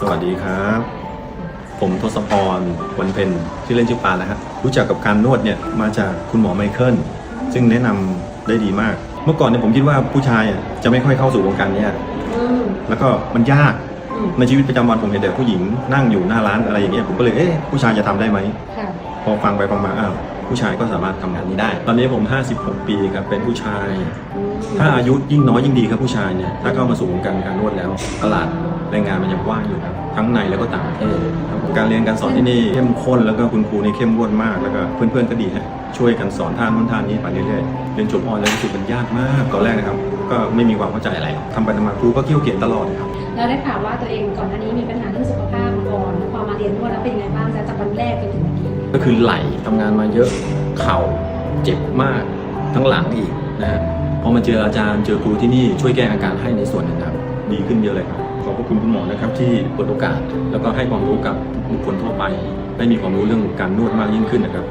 สวัสดีครับ ผมทศพรวันเพ็ญชื่อเล่นชื่อปานนะฮะรู้จักกับการนวดเนี่ยมาจากคุณหมอไมเคิลซึ่งแนะนำได้ดีมาก เมื่อก่อนเนี่ยผมคิดว่าผู้ชายอะจะไม่ค่อยเข้าสู่วงการเนี้ยอืมแล้วก็มันยากอืมในชีวิตประจำวันผมเห็นแต่ผู้หญิงนั่งอยู่หน้าร้านอะไรอย่างเงี้ยผมก็เลยเอ๊ะผู้ชายจะทำได้ไหมค่ะพอฟังไปฟังมาอ้าว ผู้ชายก็สามารถทำงานนี้ได้ ตอนนี้ผม 56 ปีครับเป็นผู้ชาย ถ้าอายุยิ่งน้อยยิ่งดีครับผู้ชายเนี่ยถ้าเข้ามาสู่วงการการนวดแล้วตลาดแรงงานมันยังกว้างอยู่ครับทั้งในแล้วก็ต่างประเทศการเรียนการสอนที่นี่เข้มข้นแล้วก็คุณครูนี่เข้มงวดมากแล้วก็เพื่อนๆก็ดีฮะช่วยกันสอนท่านู้นท่านนี้ไปเรื่อยๆเรียนจบออนแล้วรู้สึกมันยากมากตอนแรกนะครับก็ไม่มีความเข้าใจอะไรทำไปทำมาครูก็เกี่ยวเกี่ยนตลอดครับแล้วได้ข่าวว่าตัวเองก่อนหน้านี้มีปัญหาเรื่องสุขภาพก่อนพอมาเรียนนวดแล้วเป็นยังไงบ้างจากวันแรกจนถึงวันนี้ ก็คือไหล่ทำงานมาเยอะเข่าเจ็บมากทั้งหลังอีกนะฮะพอมาเจออาจารย์เจอครูที่นี่ช่วยแก้อาการให้ในส่วนนั้นครับดีขึ้นเยอะเลยครับขอบพระคุณคุณหมอนะครับที่เปิดโอกาส แล้วก็ให้ความรู้กับบุคคลทั่วไปได้มีความรู้เรื่องการนวดมากยิ่งขึ้นนะครับ